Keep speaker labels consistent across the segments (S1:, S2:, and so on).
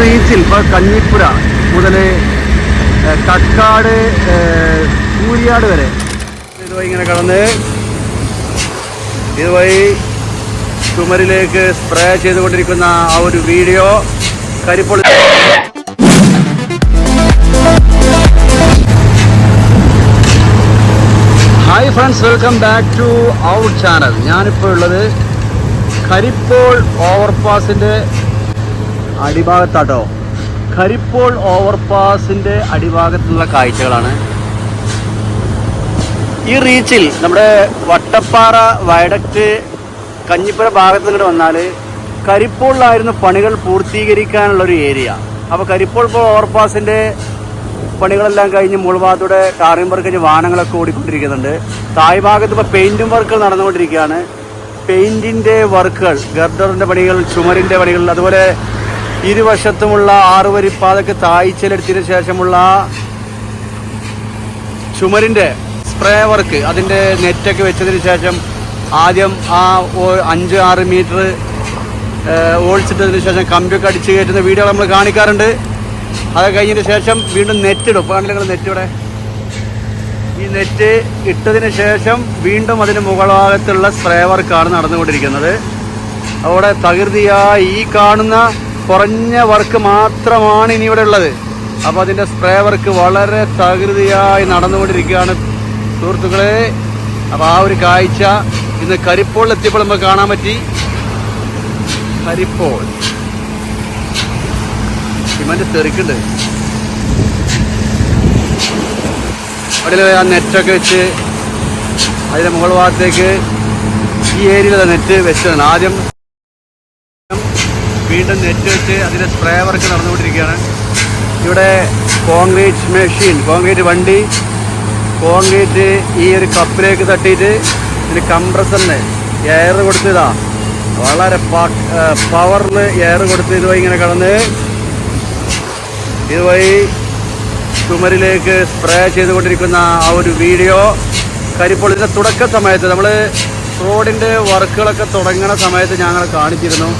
S1: റീച്ചിൽ ഇപ്പോൾ കഞ്ഞിപ്പുര മുതൽ കക്കാട് കൂരിയാട് വരെ. ഇതുവഴി ഇങ്ങനെ കടന്ന് ഇതുവഴി ചുമരിലേക്ക് സ്പ്രേ ചെയ്തുകൊണ്ടിരിക്കുന്ന ആ ഒരു video കരിപ്പൊളി hi friends welcome back to our channel ഞാനിപ്പോൾ ഉള്ളത് കരിപ്പോൾ ഓവർപാസിന്റെ അടിഭാഗത്താട്ടോ. കരിപ്പോൾ ഓവർപാസിന്റെ അടിഭാഗത്തുള്ള കാഴ്ചകളാണ്. ഈ റീച്ചിൽ നമ്മുടെ വട്ടപ്പാറ വയഡക്റ്റ് കഞ്ഞിപ്പുര ഭാഗത്ത് നിന്ന് വന്നാൽ കരിപ്പോളിലായിരുന്നു പണികൾ പൂർത്തീകരിക്കാനുള്ള ഒരു ഏരിയ. അപ്പോൾ കരിപ്പോൾ ഇപ്പോൾ ഓവർപാസിന്റെ പണികളെല്ലാം കഴിഞ്ഞ് മുൾഭാഗത്തൂടെ ടാറിംഗ് വർക്ക് കഴിഞ്ഞ് വാഹനങ്ങളൊക്കെ ഓടിക്കൊണ്ടിരിക്കുന്നുണ്ട്. തായ് ഭാഗത്ത് ഇപ്പോൾ പെയിന്റും വർക്കുകൾ നടന്നുകൊണ്ടിരിക്കുകയാണ്. പെയിന്റിന്റെ വർക്കുകൾ ഗർഡറിന്റെ പണികൾ ചുമരിന്റെ പണികൾ അതുപോലെ ഇരുവശത്തുമുള്ള ആറുവരിപ്പാതക്ക് താഴ്ചയിലെടുത്തതിന് ശേഷമുള്ള ചുമരിന്റെ സ്പ്രേ വർക്ക് അതിന്റെ നെറ്റൊക്കെ വെച്ചതിന് ശേഷം ആദ്യം ആ അഞ്ച് ആറ് മീറ്റർ ഓടിച്ചിട്ടതിന് ശേഷം കമ്പിയൊക്കെ അടിച്ച് കയറ്റുന്ന വീഡിയോ നമ്മൾ കാണിക്കാറുണ്ട്. അത് കഴിഞ്ഞതിന് ശേഷം വീണ്ടും നെറ്റ് ഇടും. ഇപ്പോൾ നിങ്ങൾ നെറ്റ് ഇവിടെ? ഈ നെറ്റ് ഇട്ടതിന് ശേഷം വീണ്ടും അതിന് മുകളഭാഗത്തുള്ള സ്പ്രേ വർക്കാണ് നടന്നുകൊണ്ടിരിക്കുന്നത്. അവിടെ തകൃതിയായി ഈ കാണുന്ന കുറഞ്ഞ വർക്ക് മാത്രമാണ് ഇനി ഇവിടെ ഉള്ളത് അപ്പോൾ അതിന്റെ സ്പ്രേ വർക്ക് വളരെ തകൃതിയായി നടന്നുകൊണ്ടിരിക്കുകയാണ് സുഹൃത്തുക്കളെ. അപ്പോൾ ആ ഒരു കാഴ്ച ഇന്ന് കരിപ്പോൾ എത്തിയപ്പോൾ നമുക്ക് കാണാൻ പറ്റി. കരിപ്പോൾ. സിമന്റ് തെറിക്കുണ്ട് അവിടെ ആ നെറ്റൊക്കെ വെച്ച് അതിന്റെ മുകൾ ഭാഗത്തേക്ക് ഈ ഏരിയയിലെ നെറ്റ് വെച്ചതാണ്. ആദ്യം വീണ്ടും നെറ്റ് വെച്ച് അതിന്റെ സ്പ്രേ വർക്ക് നടന്നുകൊണ്ടിരിക്കുകയാണ്. ഇവിടെ കോൺക്രീറ്റ് മെഷീൻ കോൺക്രീറ്റ് വണ്ടി കോൺക്രീറ്റ് ഈ ഒരു കപ്പിലേക്ക് തട്ടിയിട്ട് ഇതിന് കംപ്രസറിന് എയർ കൊടുത്തതാ വളരെ പവറിൽ എയർ കൊടുത്ത് ഇതുവഴി ഇങ്ങനെ കടന്ന് ഇതുവഴി ചുമരിലേക്ക് സ്പ്രേ ചെയ്തുകൊണ്ടിരിക്കുന്ന ആ ഒരു വീഡിയോ കരിപ്പോൾ ഇതിന്റെ തുടക്ക സമയത്ത് നമ്മൾ റോഡിന്റെ വർക്കുകളൊക്കെ തുടങ്ങുന്ന സമയത്ത് ഞങ്ങൾ കാണിച്ചിരുന്നു.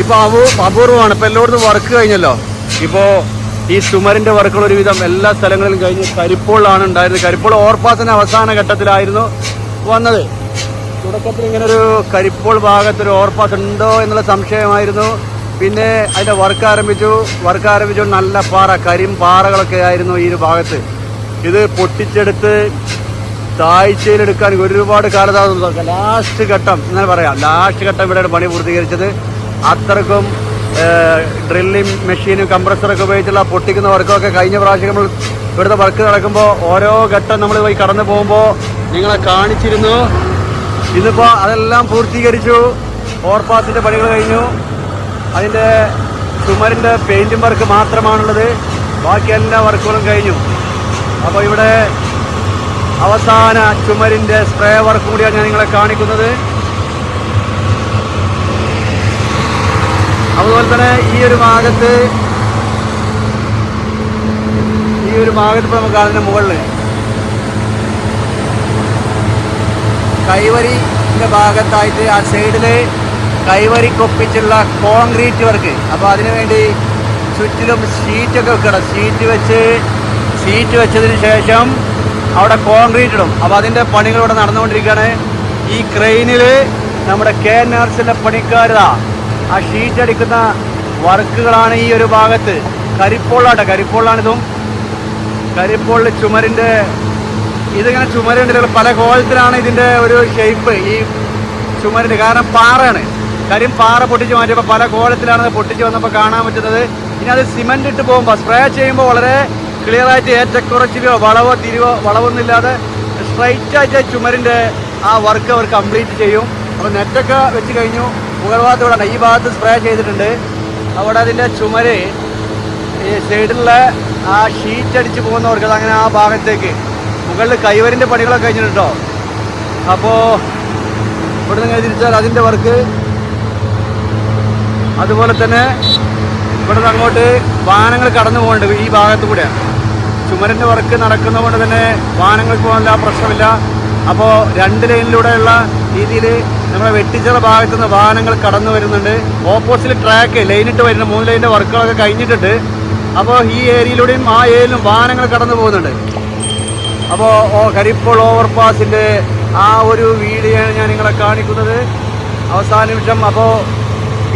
S1: ഇപ്പോൾ അപൂ അപൂർവമാണ് ഇപ്പോൾ എല്ലായിടത്തും വർക്ക് കഴിഞ്ഞല്ലോ. ഇപ്പോ ഈ ചുമരിന്റെ വർക്കുകൾ ഒരുവിധം എല്ലാ സ്ഥലങ്ങളിലും കഴിഞ്ഞ് കരിപ്പോളാണ് ഉണ്ടായിരുന്നത്. കരിപ്പോൾ ഓവർപാസിന്റെ അവസാന ഘട്ടത്തിലായിരുന്നു വന്നത്. തുടക്കത്തിൽ ഇങ്ങനെ ഒരു കരിപ്പോൾ ഭാഗത്ത് ഒരു ഓർപ്പാസ് ഉണ്ടോ എന്നുള്ള സംശയമായിരുന്നു. പിന്നെ അതിന്റെ വർക്ക് ആരംഭിച്ചു. വർക്ക് ആരംഭിച്ചു. നല്ല പാറ കരിം പാറകളൊക്കെ ആയിരുന്നു ഈ ഒരു ഭാഗത്ത്. ഇത് പൊട്ടിച്ചെടുത്ത് താഴ്ചയിലെടുക്കാൻ ഒരുപാട് കാലതാമസം. ലാസ്റ്റ് ഘട്ടം എന്നാൽ പറയാം ലാസ്റ്റ് ഘട്ടം ഇവിടെയാണ് പണി പൂർത്തീകരിച്ചത്. അത്രക്കും ഡ്രില്ലിംഗ് മെഷീനും കംപ്രസറൊക്കെ ഉപയോഗിച്ചുള്ള പൊട്ടിക്കുന്ന വർക്കൊക്കെ കഴിഞ്ഞ പ്രാവശ്യം നമ്മൾ ഇവിടുത്തെ വർക്ക് നടക്കുമ്പോൾ ഓരോ ഘട്ടം നമ്മൾ പോയി കടന്നു പോകുമ്പോൾ നിങ്ങളെ കാണിച്ചിരുന്നു. ഇന്നിപ്പോൾ അതെല്ലാം പൂർത്തീകരിച്ചു. ഓവർപാസിന്റെ പണികൾ കഴിഞ്ഞു. അതിന്റെ ചുമരിന്റെ പെയിന്റും വർക്ക് മാത്രമാണുള്ളത്. ബാക്കി എല്ലാ വർക്കുകളും കഴിഞ്ഞു. അപ്പോൾ ഇവിടെ അവസാന ചുമരിന്റെ സ്പ്രേ വർക്ക് കൂടിയാണ് ഞാൻ നിങ്ങളെ കാണിക്കുന്നത്. അതുപോലെ തന്നെ ഈ ഒരു ഭാഗത്ത് ഈ ഒരു ഭാഗത്ത് ഇപ്പോൾ നമുക്ക് അതിന്റെ മുകളിൽ കൈവരിന്റെ ഭാഗത്തായിട്ട് ആ സൈഡിൽ കൈവരിക്കൊപ്പിച്ചുള്ള കോൺക്രീറ്റ് വർക്ക് അപ്പോൾ അതിനുവേണ്ടി ചുറ്റിലും ഷീറ്റൊക്കെ വെക്കണം. ഷീറ്റ് വെച്ച് ഷീറ്റ് വെച്ചതിന് ശേഷം അവിടെ കോൺക്രീറ്റ് ഇടും. അപ്പോൾ അതിന്റെ പണികൾ ഇവിടെ നടന്നുകൊണ്ടിരിക്കുകയാണ്. ഈ ക്രെയിനിൽ നമ്മുടെ കെ നഴ്സിന്റെ പണിക്കാരാ ആ ഷീറ്റ് അടിക്കുന്ന വർക്കുകളാണ് ഈ ഒരു ഭാഗത്ത്. കരിപ്പോളാട്ടെ കരിപ്പോളാണിതും. കരിപ്പോളിൽ ചുമരിന്റെ ഇതിങ്ങനെ ചുമരുണ്ട് പല കോലത്തിലാണ് ഇതിന്റെ ഒരു ഷേപ്പ് ഈ ചുമരിന്റെ കാരണം പാറയാണ്. കരിം പാറ പൊട്ടിച്ച് മാറ്റിയപ്പോൾ പല കോലത്തിലാണ് പൊട്ടിച്ച് വന്നപ്പോൾ കാണാൻ പറ്റുന്നത്. ഇനി അത് സിമെന്റ് ഇട്ട് പോകുമ്പോൾ സ്പ്രേ ചെയ്യുമ്പോൾ വളരെ ക്ലിയറായിട്ട് ഏറ്റക്കുറച്ചിലോ വളവോ തിരിവോ വളവൊന്നുമില്ലാതെ സ്ട്രൈറ്റ് ആയിട്ട് ചുമരിന്റെ ആ വർക്ക് അവർ കംപ്ലീറ്റ് ചെയ്യും. അപ്പോൾ നെറ്റൊക്കെ വെച്ച് കഴിഞ്ഞു. മുകൾ ഭാഗത്ത് ഇവിടെ ഈ ഭാഗത്ത് സ്പ്രേ ചെയ്തിട്ടുണ്ട്. അവിടെ അതിന്റെ ചുമര് ഈ സൈഡിലുള്ള ആ ഷീറ്റ് അടിച്ച് പോകുന്നവർക്ക് അങ്ങനെ ആ ഭാഗത്തേക്ക് മുകളിൽ കൈവരിന്റെ പണികളൊക്കെ കഴിഞ്ഞിട്ടുണ്ടോ? അപ്പോൾ ഇവിടെ നിന്ന് തിരിച്ചാൽ അതിന്റെ വർക്ക് അതുപോലെ തന്നെ ഇവിടെ നിന്ന് അങ്ങോട്ട് വാഹനങ്ങൾ കടന്നു പോകേണ്ടത് ഈ ഭാഗത്ത് കൂടെയാണ് ചുമരിന്റെ വർക്ക് നടക്കുന്നതുകൊണ്ട് തന്നെ വാഹനങ്ങൾക്ക് പോകാനുള്ള പ്രശ്നമില്ല. അപ്പോൾ രണ്ട് ലൈനിലൂടെയുള്ള രീതിയിൽ നമ്മുടെ വെട്ടിച്ചിറ ഭാഗത്തു നിന്ന് വാഹനങ്ങൾ കടന്നു വരുന്നുണ്ട്. ഓപ്പോസിറ്റ് ട്രാക്ക് ലൈനിട്ട് വരുന്ന മൂന്ന് ലൈനിന്റെ വർക്കുകളൊക്കെ കഴിഞ്ഞിട്ടുണ്ട്. അപ്പോൾ ഈ ഏരിയയിലൂടെയും ആ ഏരിയയിലും വാഹനങ്ങൾ കടന്നു പോകുന്നുണ്ട്. അപ്പോൾ കരിപ്പോൾ ഓവർപാസിന്റെ ആ ഒരു വീഡിയോ ഞാൻ നിങ്ങളെ കാണിക്കുന്നത്. അവസാന നിമിഷം അപ്പോൾ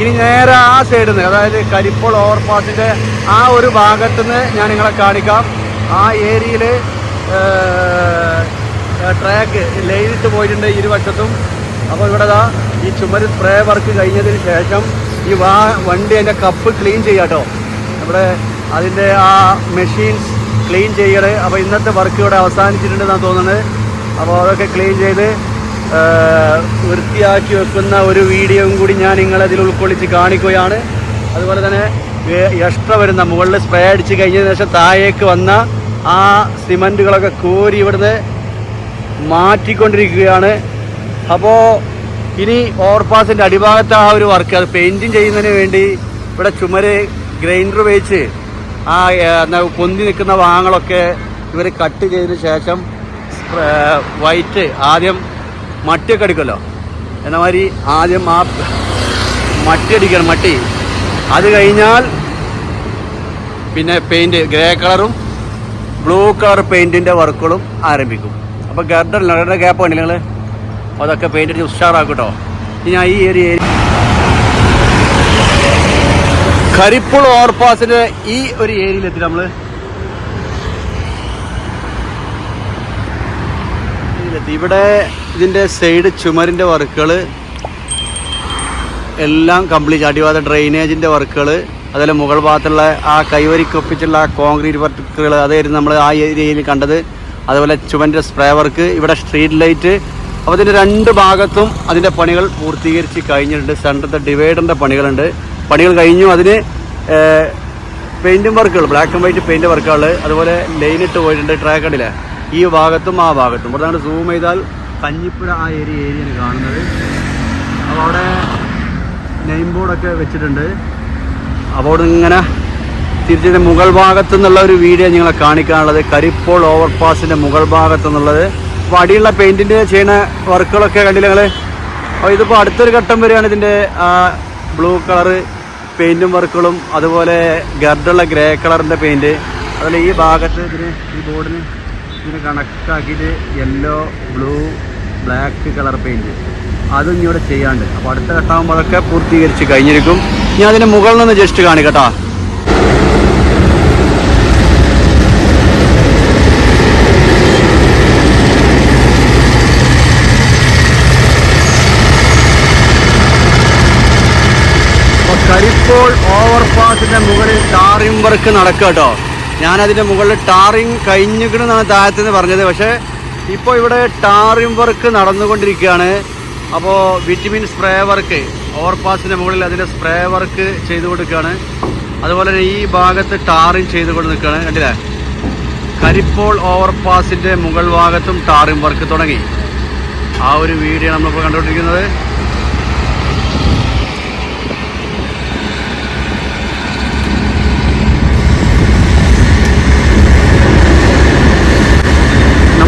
S1: ഇനി നേരെ ആ സൈഡിൽ നിന്ന് അതായത് കരിപ്പോൾ ഓവർപാസിന്റെ ആ ഒരു ഭാഗത്തുനിന്ന് ഞാൻ നിങ്ങളെ കാണിക്കാം. ആ ഏരിയയിൽ ട്രാക്ക് ലൈനിട്ട് പോയിട്ടുണ്ട് ഇരുവശത്തും. അപ്പോൾ ഇവിടെ ദാ ഈ ചുമര് സ്പ്രേ വർക്ക് കഴിഞ്ഞതിന് ശേഷം ഈ വാ വണ്ടി അതിന്റെ കപ്പ് ക്ലീൻ ചെയ്യാട്ടോ നമ്മുടെ അതിന്റെ ആ മെഷീൻസ് ക്ലീൻ ചെയ്യണേ അപ്പോൾ ഇന്നത്തെ വർക്ക് ഇവിടെ അവസാനിച്ചിട്ടുണ്ടെന്നാണ് തോന്നുന്നത്. അപ്പോൾ അതൊക്കെ ക്ലീൻ ചെയ്ത് വൃത്തിയാക്കി വെക്കുന്ന ഒരു വീഡിയോയും കൂടി ഞാൻ നിങ്ങളതിൽ ഉൾക്കൊള്ളിച്ച് കാണിക്കുകയാണ്. അതുപോലെ തന്നെ എക്സ്ട്രാ വരുന്ന മുകളിൽ സ്പ്രേ അടിച്ച് കഴിഞ്ഞതിന് ശേഷം താഴേക്ക് വന്ന ആ സിമന്റുകളൊക്കെ കോരി ഇവിടുന്ന് മാറ്റിക്കൊണ്ടിരിക്കുകയാണ്. അപ്പോൾ ഇനി ഓവർപാസിന്റെ അടിഭാഗത്ത് ആ ഒരു വർക്ക് അത് പെയിന്റിങ് ചെയ്യുന്നതിന് വേണ്ടി ഇവിടെ ചുമര് ഗ്രൈൻഡർ വെച്ച് ആ പൊന്തി നിൽക്കുന്ന വാങ്ങളൊക്കെ ഇവർ കട്ട് ചെയ്തതിന് ശേഷം വൈറ്റ് ആദ്യം മട്ടിയൊക്കെ അടിക്കുമല്ലോ എന്ന മാതിരി ആദ്യം ആ മട്ടി അടിക്കണം മട്ടി. അത് കഴിഞ്ഞാൽ പിന്നെ പെയിന്റ് ഗ്രേ കളറും ബ്ലൂ കളർ പെയിന്റിന്റെ വർക്കുകളും ആരംഭിക്കും. അപ്പോൾ ഗർഡർ ഗർഡർ ഗ്യാപ്പ് കണ്ടില്ല നിങ്ങൾ അതൊക്കെ പെയിന്റ് അടിച്ച് ഉഷാറാക്കും കേട്ടോ ഞാൻ ഈ ഏരിയ കരിപ്പുൾ ഓവർപാസിന്റെ ഈ ഒരു ഏരിയയിലെത്തി നമ്മൾ ഇവിടെ ഇതിന്റെ സൈഡ് ചുമരിന്റെ വർക്കുകൾ എല്ലാം കംപ്ലീറ്റ് അടിവാദ ഡ്രെയിനേജിന്റെ വർക്കുകൾ അതുപോലെ മുകൾ ഭാഗത്തുള്ള ആ കൈവരിക്കൊപ്പിച്ചുള്ള ആ കോൺക്രീറ്റ് വർക്കുകൾ അതായിരുന്നു നമ്മൾ ആ ഏരിയയിൽ കണ്ടത്. അതുപോലെ ചുവന്റെ സ്പ്രേ വർക്ക് ഇവിടെ സ്ട്രീറ്റ് ലൈറ്റ്. അപ്പോൾ ഇതിന്റെ രണ്ട് ഭാഗത്തും അതിന്റെ പണികൾ പൂർത്തീകരിച്ച് കഴിഞ്ഞിട്ടുണ്ട്. സെന്ററിന്റെ ഡിവൈഡറിന്റെ പണികളുണ്ട്. പണികൾ കഴിഞ്ഞു. അതിന് പെയിന്റും വർക്കുകൾ ബ്ലാക്ക് ആൻഡ് വൈറ്റ് പെയിന്റ് വർക്കുകൾ അതുപോലെ ലൈനിട്ട് പോയിട്ടുണ്ട് ട്രാക്കടിലെ ഈ ഭാഗത്തും ആ ഭാഗത്തും. ഇവിടെ നമ്മൾ സൂം ചെയ്താൽ കഞ്ഞിപ്പുഴ ആ ഏരിയ ഏരിയയാണ് കാണുന്നത്. അപ്പോൾ അവിടെ നെയിം ബോർഡൊക്കെ വെച്ചിട്ടുണ്ട്. അപ്പോൾ ഇങ്ങനെ തിരിച്ചിട്ട് മുഗൾ ഭാഗത്തു നിന്നുള്ള ഒരു വീഡിയോ നിങ്ങളെ കാണിക്കാനുള്ളത്. കരിപ്പോൾ ഓവർപാസിന്റെ മുഗൾ ഭാഗത്തു നിന്നുള്ളത് അപ്പോൾ അടിയുള്ള പെയിന്റിന്റെ ചെയ്യുന്ന വർക്കുകളൊക്കെ കണ്ടില്ല നിങ്ങൾ അപ്പോൾ ഇതിപ്പോൾ അടുത്തൊരു ഘട്ടം വരികയാണ് ഇതിന്റെ ബ്ലൂ കളർ പെയിന്റും വർക്കുകളും. അതുപോലെ ഗർഡുള്ള ഗ്രേ കളറിന്റെ പെയിന്റ് അതുപോലെ ഈ ഭാഗത്ത് ഇതിന് ഈ ബോർഡിന് ഇതിന് കണക്കാക്കിയിട്ട് yellow blue black colour paint അതും ഇവിടെ ചെയ്യാണ്ട് അപ്പോൾ അടുത്ത ഘട്ടമാകുമ്പോൾ അതൊക്കെ പൂർത്തീകരിച്ച് കഴിഞ്ഞിരിക്കും. ഞാൻ അതിന്റെ മുകളിൽ നിന്ന് ജസ്റ്റ് കാണിക്കട്ടോ കരിപ്പോൾ ഓവർപാസിന്റെ മുകളിൽ ടാറിംഗ് വർക്ക് നടക്കുക കേട്ടോ ഞാനതിന്റെ മുകളിൽ ടാറിംഗ് കഴിഞ്ഞിക്കണമെന്നാണ് താഴത്ത് നിന്ന് പറഞ്ഞത്. പക്ഷേ ഇപ്പോൾ ഇവിടെ ടാറിംഗ് വർക്ക് നടന്നുകൊണ്ടിരിക്കുകയാണ്. അപ്പോൾ വിറ്റമിൻ സ്പ്രേ വർക്ക് ഓവർപാസിന്റെ മുകളിൽ അതിന്റെ സ്പ്രേ വർക്ക് ചെയ്തു കൊടുക്കുകയാണ് അതുപോലെ തന്നെ ഈ ഭാഗത്ത് ടാറിംഗ് ചെയ്തുകൊണ്ട് നിൽക്കുകയാണ് കണ്ടില്ലേ? കരിപ്പോൾ ഓവർപാസിന്റെ മുകൾ ഭാഗത്തും ടാറിംഗ് വർക്ക് തുടങ്ങി. ആ ഒരു വീഡിയോ നമ്മളിപ്പോൾ കണ്ടുകൊണ്ടിരിക്കുന്നത്.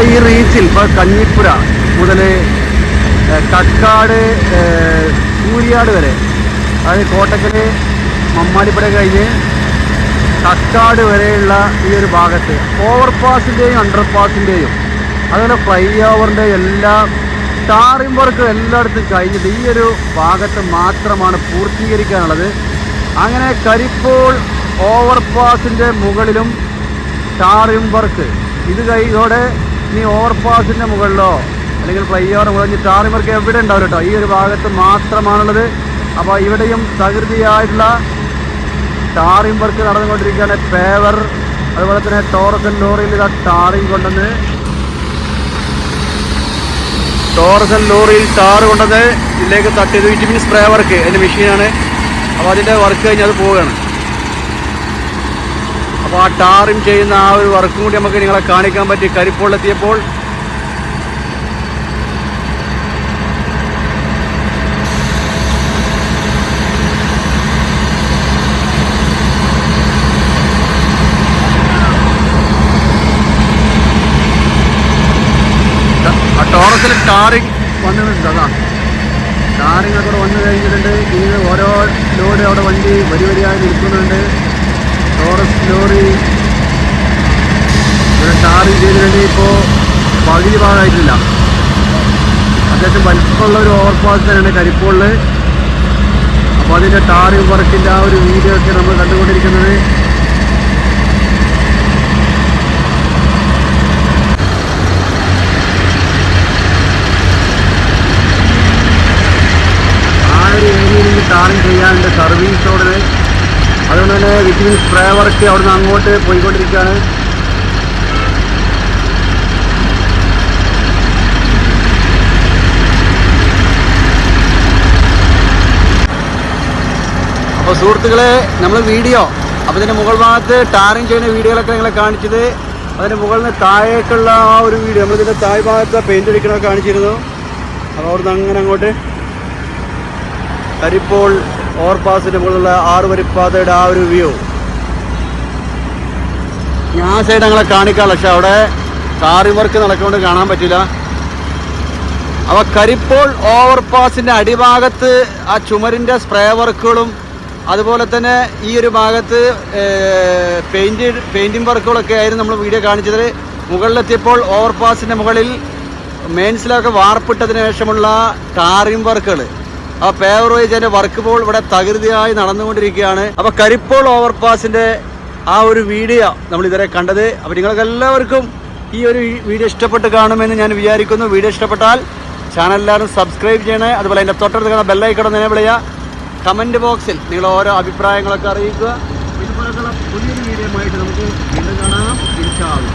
S1: നമ്മുടെ ഈ റീച്ചിൽ ഇപ്പോൾ കഞ്ഞിപ്പുര മുതൽ കക്കാട് കൂരിയാട് വരെ അതായത് കോട്ടക്കൽ മമ്മാടിപ്പുര കഴിഞ്ഞ് കക്കാട് വരെയുള്ള ഈ ഒരു ഭാഗത്ത് ഓവർപാസിന്റെയും അണ്ടർപാസിന്റെയും അതുപോലെ ഫ്ലൈ ഓവറിന്റെ എല്ലാ ടാറിംഗ് വർക്ക് എല്ലായിടത്തും കഴിഞ്ഞിട്ട് ഈ ഒരു ഭാഗത്ത് മാത്രമാണ് പൂർത്തീകരിക്കാനുള്ളത്. അങ്ങനെ കരിപ്പോൾ ഓവർപാസിന്റെ മുകളിലും ടാറിംഗ് വർക്ക്. ഇത് കൈയോടെ ഇനി ഓവർപാസിന്റെ മുകളിലോ അല്ലെങ്കിൽ ഫ്ലൈ ഓവർ മുകളിൽ ടാറിമർക്ക് എവിടെ ഉണ്ടാവില്ല കേട്ടോ? ഈ ഒരു ഭാഗത്ത് മാത്രമാണുള്ളത്. അപ്പോൾ ഇവിടെയും തകൃതിയായിട്ടുള്ള ടാറിംഗ് വർക്ക് നടന്നുകൊണ്ടിരിക്കുകയാണ് പേവർ. അതുപോലെ തന്നെ ടോറസൻ ലോറിയിൽ ഇതാ ടാറിംഗ് കൊണ്ടുവന്ന്. ടോറസൻ ലോറിയിൽ ടാർ കൊണ്ടുവന്ന് ഇതിലേക്ക് തട്ടിയത്. വിറ്റമിൻ സ്പ്രേ വർക്ക് അതിന്റെ മെഷീനാണ് അപ്പോൾ അതിന്റെ വർക്ക് കഴിഞ്ഞ് അത് പോവുകയാണ്. അപ്പോൾ ആ ടാറിങ് ചെയ്യുന്ന ആ ഒരു വർക്കും കൂടി നമുക്ക് നിങ്ങളെ കാണിക്കാൻ പറ്റി. കരിപ്പോളെത്തിയപ്പോൾ ടോറസിൽ ടാറിങ് വന്നിട്ടുണ്ട്. അതാ. ടാറിങ് ഒക്കെ വന്നു കഴിഞ്ഞിട്ടുണ്ട്. ഇത് ഓരോ ലോഡ് അവിടെ വണ്ടി വരി വരിയായി നിൽക്കുന്നുണ്ട്. ടോറസ് ലോറി ഇവിടെ ടാറിങ് ചെയ്തിട്ടുണ്ട് ഇപ്പോൾ പകുതി ഭാഗമായിട്ടില്ല. അത്യാവശ്യം വലിപ്പമുള്ള ഒരു ഓവർപാസ് തന്നെയാണ് കരിപ്പോളിൽ അപ്പോൾ അതിന്റെ ടാറിങ് വർക്കിന്റെ ആ ഒരു വീഡിയോ ഒക്കെ നമ്മൾ കണ്ടുകൊണ്ടിരിക്കുന്നത്. ആ ഒരു ഏരിയയിൽ ടാറിങ് അതുകൊണ്ട് തന്നെ വിറ്റിമിൻ സ്പ്രേ വർക്ക് അവിടുന്ന് അങ്ങോട്ട് പോയിക്കൊണ്ടിരിക്കുകയാണ്. അപ്പോൾ സുഹൃത്തുക്കളെ നമ്മൾ വീഡിയോ അപ്പോൾ ഇതിന്റെ മുകൾ ഭാഗത്ത് ടാറിങ് ചെയ്യുന്ന വീഡിയോകളൊക്കെ നിങ്ങളെ കാണിച്ചത്. അതിന്റെ മുകളിൽ നിന്ന് താഴേക്കുള്ള ആ ഒരു വീഡിയോ നമ്മളിതിന്റെ താഴ് ഭാഗത്ത് പെയിന്റ് അടിക്കണമൊക്കെ കാണിച്ചിരുന്നു. അപ്പോൾ അവിടുന്ന് അങ്ങനെ അങ്ങോട്ട് കരിപ്പോൾ ഓവർപാസിന്റെ മുകളിലുള്ള ആറ് വരിപ്പാതയുടെ ആ ഒരു വ്യൂ. ഞാൻ സൈഡ് ഞങ്ങളെ കാണിക്കാറില്ല പക്ഷെ അവിടെ കാറി വർക്ക് നടക്കൊണ്ട് കാണാൻ പറ്റില്ല. അപ്പോൾ കരിപ്പോൾ ഓവർപാസിന്റെ അടിഭാഗത്ത് ആ ചുമരിന്റെ സ്പ്രേ വർക്കുകളും അതുപോലെ തന്നെ ഈ ഒരു ഭാഗത്ത് പെയിന്റ് പെയിന്റിങ് വർക്കുകളൊക്കെ ആയിരുന്നു നമ്മൾ വീഡിയോ കാണിച്ചത്. മുകളിലെത്തിയപ്പോൾ ഓവർപാസിന്റെ മുകളിൽ മെയിൻസിലൊക്കെ വാർപ്പിട്ടതിന് ശേഷമുള്ള ടാറിംഗ് വർക്കുകൾ ആ പേവറേജിന്റെ വർക്ക് ഇപ്പോൾ ഇവിടെ തകൃതിയായി നടന്നുകൊണ്ടിരിക്കുകയാണ്. അപ്പൊ കരിപ്പോൾ ഓവർപാസിന്റെ ആ ഒരു വീഡിയോ നമ്മൾ ഇതുവരെ കണ്ടത്. അപ്പൊ നിങ്ങൾക്ക് എല്ലാവർക്കും ഈ ഒരു വീഡിയോ ഇഷ്ടപ്പെട്ട് കാണുമെന്ന് ഞാൻ വിചാരിക്കുന്നു. വീഡിയോ ഇഷ്ടപ്പെട്ടാൽ ചാനൽ എല്ലാവരും സബ്സ്ക്രൈബ് ചെയ്യണേ. അതുപോലെ അതിന്റെ തൊട്ടടുത്ത് കാണാൻ ബെല്ലൈക്കണം നിന്നെ വിളിക്കുക കമന്റ് ബോക്സിൽ നിങ്ങൾ ഓരോ അഭിപ്രായങ്ങളൊക്കെ അറിയിക്കുക. പുതിയൊരു വീഡിയോ ആയിട്ട് നമുക്ക് കാണാം.
S2: തിരിച്ചാകും.